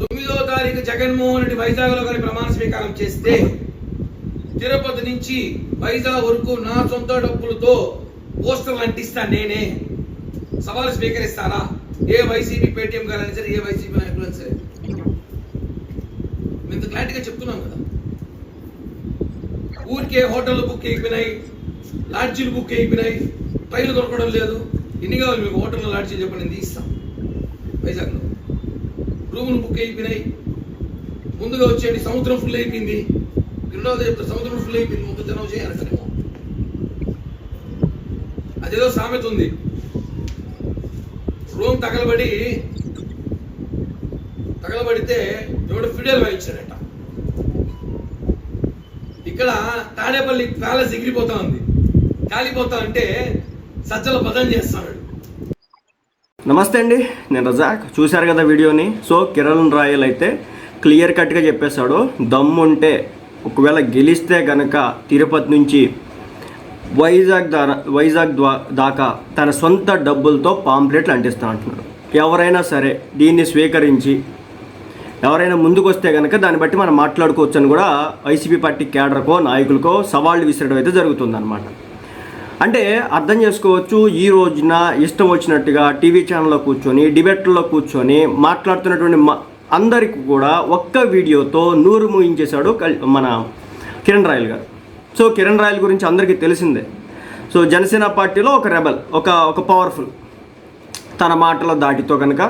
తొమ్మిదో తారీఖు జగన్మోహన్ రెడ్డి వైజాగ్లో కానీ ప్రమాణ స్వీకారం చేస్తే తిరుపతి నుంచి వైజాగ్ వరకు నా సొంత డబ్బులతో పోస్టర్లు అంటిస్తాను నేనే. సవాలు స్వీకరిస్తారా ఏ వైసీపీ పేటీఎం గారైనా సరే ఏ వైసీపీ నాయకులైనా సరే. మేము ఇంత క్లారిటీగా చెప్తున్నాం కదా. ఊరికే హోటల్ బుక్ అయిపోయినాయి లాడ్జీలు బుక్ అయిపోయినాయి ట్రైన్లు దొరకడం లేదు. ఎన్ని కావాలి మీకు? హోటల్లో లాడ్జీలు చెప్పండి ఇస్తాం వైజాగ్లో. రూములు బుక్ అయిపోయినాయి. ముందుగా వచ్చేయండి సముద్రం ఫుల్ అయిపోయింది. రెండవది చెప్తారు సముద్రం ఫుల్ అయిపోయింది ముందు జనం సరే అదేదో సామెత ఉంది. రూమ్ తగలబడి తగలబడితే ఎవడో ఫిడేల్ వాయించాడట. ఇక్కడ తాడేపల్లి ప్యాలెస్ ఎగిరిపోతా ఉంది. కాలిపోతా అంటే సజ్జల బదం చేస్తాడు. నమస్తే అండి నేను రజాక్. చూశారు కదా వీడియోని? సో కిరణ్ రాయల్ అయితే క్లియర్ కట్గా చెప్పేశాడు దమ్ముంటే ఒకవేళ గెలిస్తే గనక తిరుపతి నుంచి వైజాగ్ ద్వారా వైజాగ్ ద్వా దాకా తన సొంత డబ్బులతో పాంప్లెట్లు అంటిస్తా అంటున్నాడు. ఎవరైనా సరే దీన్ని స్వీకరించి ఎవరైనా ముందుకు వస్తే కనుక దాన్ని బట్టి మనం మాట్లాడుకోవచ్చు అని కూడా వైసీపీ పార్టీ కేడర్కో నాయకులకో సవాళ్ళు విసిరడం అయితే జరుగుతుందన్నమాట. అంటే అర్థం చేసుకోవచ్చు ఈ రోజున ఇష్టం వచ్చినట్టుగా టీవీ ఛానల్లో కూర్చొని డిబేట్లో కూర్చొని మాట్లాడుతున్నటువంటి మ- అందరికి కూడా ఒక్క వీడియోతో నూరు మూయించేశాడు మన కిరణ్ రాయల్ గారు. సో కిరణ్ రాయల్ గురించి అందరికీ తెలిసిందే. సో జనసేన పార్టీలో ఒక రెబల్ ఒక ఒక పవర్ఫుల్. తన మాటల దాటితో కనుక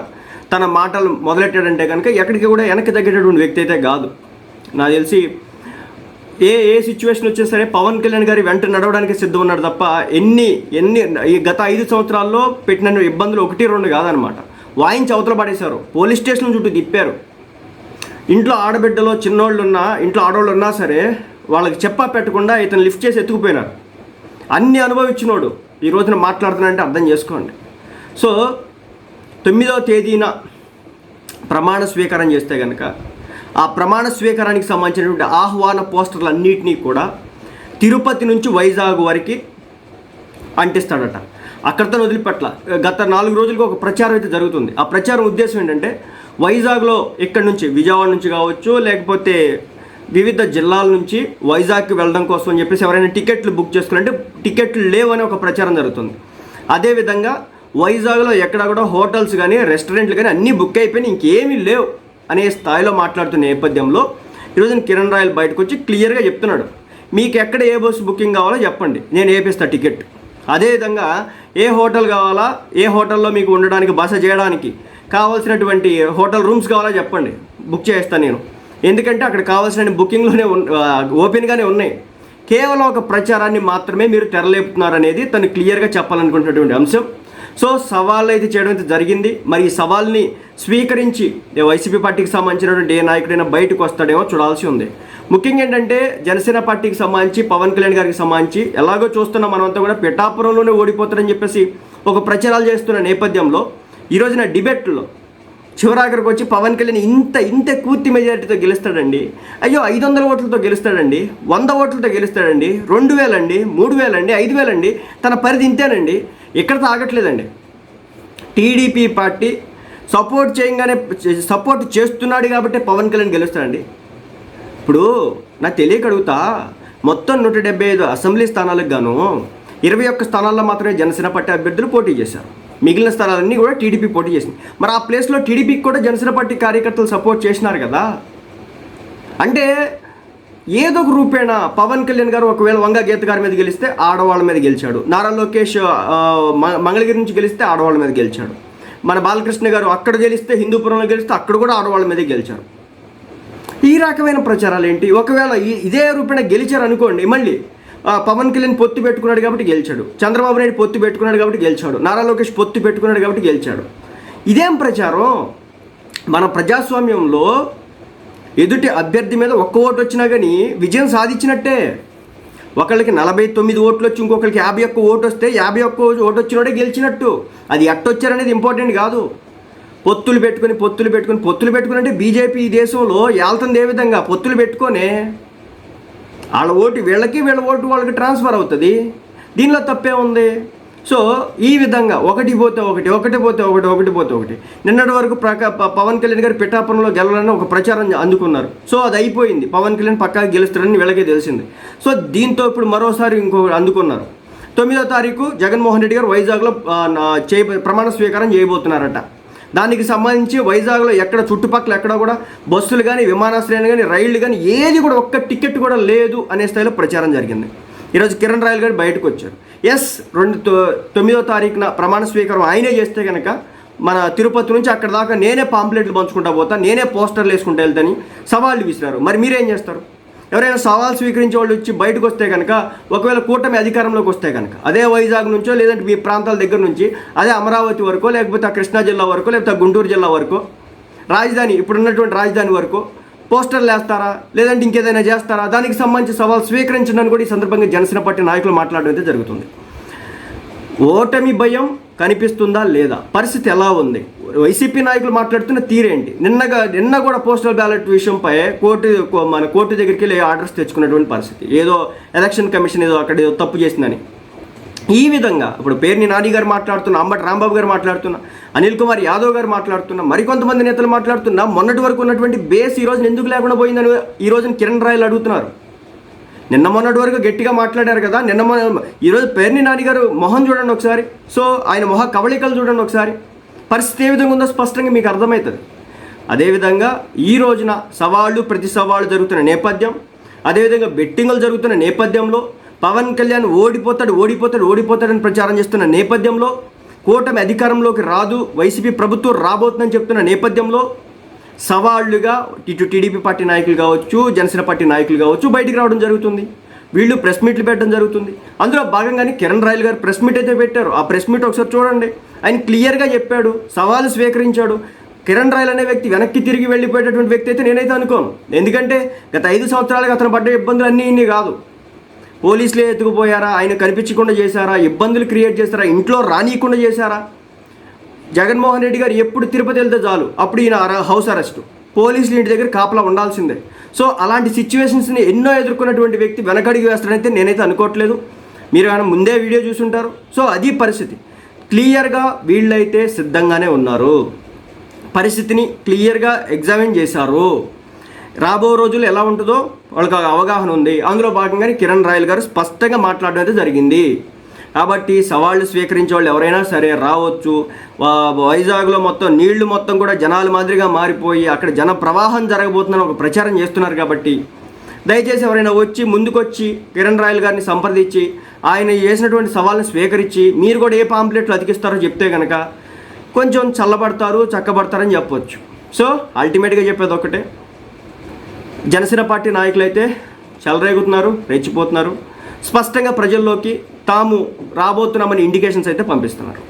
తన మాటలు మొదలెట్టాడంటే కనుక ఎక్కడికి కూడా వెనక్కి తగ్గేటటువంటి వ్యక్తి అయితే కాదు. నాకు తెలిసి ఏ ఏ సిచ్యువేషన్ వచ్చినా సరే పవన్ కళ్యాణ్ గారి వెంట నడవడానికి సిద్ధం ఉన్నాడు తప్ప ఎన్ని ఎన్ని ఈ గత ఐదు సంవత్సరాల్లో పెట్టిన ఇబ్బందులు ఒకటి రెండు కాదనమాట వాయించి అవతల పడేశారు. పోలీస్ స్టేషన్ చుట్టూ తిప్పారు. ఇంట్లో ఆడబిడ్డలో చిన్నోళ్ళు ఉన్నా ఇంట్లో ఆడవాళ్ళు ఉన్నా సరే వాళ్ళకి చెప్పా పెట్టకుండా ఇతను లిఫ్ట్ చేసి ఎత్తుకుపోయినారు. అన్ని అనుభవించినోడు. ఈ రోజున మాట్లాడుతున్నాడంటే అర్థం చేసుకోండి. సో తొమ్మిదవ తేదీన ప్రమాణ స్వీకారం చేస్తే కనుక ఆ ప్రమాణ స్వీకారానికి సంబంధించినటువంటి ఆహ్వాన పోస్టర్లు అన్నిటినీ కూడా తిరుపతి నుంచి వైజాగ్ వరకు అంటిస్తాడట. అక్కడితో వదిలిపెట్ల. గత నాలుగు రోజులకు ఒక ప్రచారం అయితే జరుగుతుంది. ఆ ప్రచారం ఉద్దేశం ఏంటంటే వైజాగ్లో ఇక్కడ నుంచి విజయవాడ నుంచి కావచ్చు లేకపోతే వివిధ జిల్లాల నుంచి వైజాగ్కి వెళ్ళడం కోసం అని చెప్పేసి ఎవరైనా టికెట్లు బుక్ చేసుకున్నారంటే టికెట్లు లేవని ఒక ప్రచారం జరుగుతుంది. అదేవిధంగా వైజాగ్లో ఎక్కడ కూడా హోటల్స్ కానీ రెస్టారెంట్లు కానీ అన్నీ బుక్ అయిపోయినాయి. ఇంకేమీ లేవు. అనే స్థాయిలో మాట్లాడుతున్న నేపథ్యంలో ఈరోజు కిరణ్ రాయల్ బయటకు వచ్చి క్లియర్గా చెప్తున్నాడు. మీకు ఎక్కడ ఏ బస్సు బుకింగ్ కావాలో చెప్పండి. నేను వేపిస్తా టికెట్. అదేవిధంగా ఏ హోటల్ కావాలా ఏ హోటల్లో మీకు ఉండడానికి బస చేయడానికి కావాల్సినటువంటి హోటల్ రూమ్స్ కావాలా చెప్పండి. బుక్ చేస్తాను నేను. ఎందుకంటే అక్కడ కావాల్సిన బుకింగ్లోనే ఓపెన్గానే ఉన్నాయి. కేవలం ఒక ప్రచారాన్ని మాత్రమే మీరు తెరలేపుతున్నారు అనేది తను క్లియర్గా చెప్పాలనుకుంటున్నటువంటి అంశం. సో సవాళ్ళు అయితే చేయడం అయితే జరిగింది. మరి ఈ సవాల్ని స్వీకరించి వైసీపీ పార్టీకి సంబంధించినటువంటి ఏ నాయకుడైనా బయటకు వస్తాడేమో చూడాల్సి ఉంది. ముఖ్యంగా ఏంటంటే జనసేన పార్టీకి సంబంధించి పవన్ కళ్యాణ్ గారికి సంబంధించి ఎలాగో చూస్తున్న మనమంతా కూడా పిఠాపురంలోనే ఓడిపోతారని చెప్పేసి ఒక ప్రచారాలు చేస్తున్న నేపథ్యంలో ఈరోజున డిబేట్లో చివరాఖరికి వచ్చి పవన్ కళ్యాణ్ ఇంత ఇంత కూర్తి మెజారిటీతో గెలుస్తాడండి. అయ్యో ఐదు వందల ఓట్లతో గెలుస్తాడండి. వంద ఓట్లతో గెలుస్తాడండి. రెండు వేలండి మూడు వేలండి ఐదు వేలండి. తన పరిధి ఇంతేనండి. ఇక్కడ తాగట్లేదండి. టీడీపీ పార్టీ సపోర్ట్ చేయగానే సపోర్ట్ చేస్తున్నాడు కాబట్టి పవన్ కళ్యాణ్ గెలుస్తాడండి. ఇప్పుడు నాకు తెలియక అడుగుతా మొత్తం నూట డెబ్బై ఐదు అసెంబ్లీ స్థానాలకు గాను ఇరవై ఒక్క స్థానాల్లో మాత్రమే జనసేన పార్టీ అభ్యర్థులు పోటీ చేశారు. మిగిలిన స్థలాలన్నీ కూడా టీడీపీ పోటీ చేసింది. మరి ఆ ప్లేస్లో టీడీపీకి కూడా జనసేన పార్టీ కార్యకర్తలు సపోర్ట్ చేసినారు కదా? అంటే ఏదో ఒక రూపేణ పవన్ కళ్యాణ్ గారు ఒకవేళ వంగ గీత గారి మీద గెలిస్తే ఆడవాళ్ళ మీద గెలిచాడు. నారా లోకేష్ మ- మంగళగిరి నుంచి గెలిస్తే ఆడవాళ్ళ మీద గెలిచాడు. మన బాలకృష్ణ గారు అక్కడ గెలిస్తే హిందూపురంలో గెలిస్తే అక్కడ కూడా ఆడవాళ్ళ మీదే గెలిచారు. ఈ రకమైన ప్రచారాలు ఏంటి? ఒకవేళ ఇదే రూపేణ గెలిచారు అనుకోండి మళ్ళీ పవన్ కళ్యాణ్ పొత్తు పెట్టుకున్నాడు కాబట్టి గెలిచాడు. చంద్రబాబు నాయుడు పొత్తు పెట్టుకున్నాడు కాబట్టి గెలిచాడు. నారా లోకేష్ పొత్తు పెట్టుకున్నాడు కాబట్టి గెలిచాడు. ఇదేం ప్రచారం? మన ప్రజాస్వామ్యంలో ఎదుటి అభ్యర్థి మీద ఒక్క ఓటు వచ్చినా కానీ విజయం సాధించినట్టే. ఒకళ్ళకి నలభై తొమ్మిది ఓట్లు వచ్చి ఇంకొకరికి యాభై ఒక్క ఓటు వస్తే యాభై ఒక్క ఓటు వచ్చినోడే గెలిచినట్టు. అది ఎట్టొచ్చారనేది ఇంపార్టెంట్ కాదు. పొత్తులు పెట్టుకొని పొత్తులు పెట్టుకొని పొత్తులు పెట్టుకుని అంటే బీజేపీ ఈ దేశంలో ఏళ్తుంది ఏ విధంగా? పొత్తులు పెట్టుకొని వాళ్ళ ఓటు వీళ్ళకి వీళ్ళ ఓటు వాళ్ళకి ట్రాన్స్ఫర్ అవుతుంది. దీనిలో తప్పే ఉంది. సో ఈ విధంగా ఒకటి పోతే ఒకటి ఒకటి పోతే ఒకటి ఒకటి పోతే ఒకటి. నిన్నటి వరకు ప్రక ప- పవన్ కళ్యాణ్ గారు పిఠాపురంలో గెలవాలని ఒక ప్రచారం అందుకున్నారు. సో అది అయిపోయింది. పవన్ కళ్యాణ్ పక్కా గెలుస్తారని వీళ్ళకే తెలిసింది. సో దీంతో ఇప్పుడు మరోసారి ఇంకో అందుకున్నారు. తొమ్మిదో తారీఖు జగన్మోహన్ రెడ్డి గారు వైజాగ్లో చేయ ప్రమాణ స్వీకారం చేయబోతున్నారట. దానికి సంబంధించి వైజాగ్లో ఎక్కడ చుట్టుపక్కల ఎక్కడ కూడా బస్సులు కానీ విమానాశ్రయాలు కానీ రైళ్ళు కానీ ఏది కూడా ఒక్క టికెట్ కూడా లేదు అనే స్థాయిలో ప్రచారం జరిగింది. ఈరోజు కిరణ్ రాయల్ గారు బయటకు వచ్చారు. ఎస్ రెండు తొ- తొమ్మిదో తారీఖున ప్రమాణ స్వీకారం ఆయనే చేస్తే కనుక మన తిరుపతి నుంచి అక్కడ దాకా నేనే పాంప్లెట్లు పంచుకుంటా పోతా నేనే పోస్టర్లు వేసుకుంటా వెళ్తాని సవాళ్ళు విసిరారు. మరి మీరేం చేస్తారు? ఎవరైనా సవాల్ స్వీకరించే వాళ్ళు వచ్చి బయటకు వస్తే కనుక ఒకవేళ కూటమి అధికారంలోకి వస్తే కనుక అదే వైజాగ్ నుంచో లేదంటే మీ ప్రాంతాల దగ్గర నుంచి అదే అమరావతి వరకు లేకపోతే కృష్ణా జిల్లా వరకు లేకపోతే గుంటూరు జిల్లా వరకు రాజధాని ఇప్పుడున్నటువంటి రాజధాని వరకు పోస్టర్లు వేస్తారా లేదంటే ఇంకేదైనా చేస్తారా? దానికి సంబంధించి సవాల్ స్వీకరించడానికి కూడా ఈ సందర్భంగా జనసేన పార్టీ నాయకులు మాట్లాడడం అయితే జరుగుతుంది. ఓటమి భయం కనిపిస్తుందా లేదా? పరిస్థితి ఎలా ఉంది? వైసీపీ నాయకులు మాట్లాడుతున్న తీరేంటి? నిన్నగా నిన్న కూడా పోస్టల్ బ్యాలెట్ విషయంపై కోర్టు కో- మన కోర్టు దగ్గరికి వెళ్ళి ఆర్డర్స్ తెచ్చుకున్నటువంటి పరిస్థితి. ఏదో ఎలక్షన్ కమిషన్ ఏదో అక్కడ ఏదో తప్పు చేసిందని. ఈ విధంగా ఇప్పుడు పేర్ని నాని గారు మాట్లాడుతున్నా అంబటి రాంబాబు గారు మాట్లాడుతున్న అనిల్ కుమార్ యాదవ్ గారు మాట్లాడుతున్న మరికొంతమంది నేతలు మాట్లాడుతున్న మొన్నటి వరకు ఉన్నటువంటి బేస్ ఈ రోజున ఎందుకు లేకుండా పోయిందని ఈ రోజున కిరణ్ రాయలు అడుగుతున్నారు. నిన్న మొన్నటి వరకు గట్టిగా మాట్లాడారు కదా నిన్న మొన్న ఈరోజు పేర్ని నాని గారు మొహం చూడండి ఒకసారి. సో ఆయన మొహ కవళికలు చూడండి ఒకసారి. పరిస్థితి ఏ విధంగా ఉందో స్పష్టంగా మీకు అర్థమవుతుంది. అదేవిధంగా ఈ రోజున సవాళ్ళు ప్రతి సవాళ్ళు జరుగుతున్న నేపథ్యం అదేవిధంగా బెట్టింగులు జరుగుతున్న నేపథ్యంలో పవన్ కళ్యాణ్ ఓడిపోతాడు ఓడిపోతాడు ఓడిపోతాడని ప్రచారం చేస్తున్న నేపథ్యంలో కూటమి అధికారంలోకి రాదు వైసీపీ ప్రభుత్వం రాబోతుందని చెప్తున్న నేపథ్యంలో సవాళ్ళుగా ఇటు టీడీపీ పార్టీ నాయకులు కావచ్చు జనసేన పార్టీ నాయకులు కావచ్చు బయటికి రావడం జరుగుతుంది. వీళ్ళు ప్రెస్ మీట్లు పెట్టడం జరుగుతుంది. అందులో భాగంగానే కిరణ్ రాయల్ గారు ప్రెస్ మీట్ అయితే పెట్టారు. ఆ ప్రెస్ మీట్ ఒకసారి చూడండి. ఆయన క్లియర్గా చెప్పాడు సవాలు స్వీకరించాడు. కిరణ్ రాయల్ అనే వ్యక్తి వెనక్కి తిరిగి వెళ్ళిపోయేటటువంటి వ్యక్తి అయితే నేనైతే అనుకోను. ఎందుకంటే గత ఐదు సంవత్సరాలుగా అతను పడ్డ ఇబ్బందులు అన్నీ ఇన్ని కాదు. పోలీసులే ఎత్తుకుపోయారా? ఆయన కనిపించకుండా చేశారా? ఇబ్బందులు క్రియేట్ చేశారా? ఇంట్లో రానియకుండా చేశారా? జగన్మోహన్ రెడ్డి గారు ఎప్పుడు తిరుపతి వెళ్తే చాలు అప్పుడు ఈయన హౌస్ అరెస్ట్. పోలీసులు ఇంటి దగ్గర కాపలా ఉండాల్సిందే. సో అలాంటి సిచ్యువేషన్స్ని ఎన్నో ఎదుర్కొన్నటువంటి వ్యక్తి వెనకడిగి వేస్తాడైతే నేనైతే అనుకోవట్లేదు. మీరు ఏమైనా ముందే వీడియో చూసుంటారు. సో అది పరిస్థితి. క్లియర్గా వీళ్ళైతే సిద్ధంగానే ఉన్నారు. పరిస్థితిని క్లియర్గా ఎగ్జామిన్ చేశారు. రాబో రోజులు ఎలా ఉంటుందో వాళ్ళకి అవగాహన ఉంది. అందులో భాగంగానే కిరణ్ రాయల్ గారు స్పష్టంగా మాట్లాడడం అయితే జరిగింది. కాబట్టి సవాళ్ళు స్వీకరించే వాళ్ళు ఎవరైనా సరే రావచ్చు. వైజాగ్లో మొత్తం నీళ్ళు మొత్తం కూడా జనాల మాదిరిగా మారిపోయి అక్కడ జన ప్రవాహం జరగబోతుందని ఒక ప్రచారం చేస్తున్నారు కాబట్టి దయచేసి ఎవరైనా వచ్చి ముందుకొచ్చి కిరణ్ రాయల్ గారిని సంప్రదించి ఆయన చేసినటువంటి సవాళ్ళని స్వీకరించి మీరు కూడా ఏ పాంప్లెట్లు అతికిస్తారో చెప్తే కనుక కొంచెం చల్లబడతారు చక్కబడతారని చెప్పొచ్చు. సో అల్టిమేట్గా చెప్పేది ఒకటే జనసేన పార్టీ నాయకులైతే చెలరేగుతున్నారు రెచ్చిపోతున్నారు. స్పష్టంగా ప్రజల్లోకి తాము రాబోతున్నామని ఇండికేషన్స్ అయితే పంపిస్తున్నారు.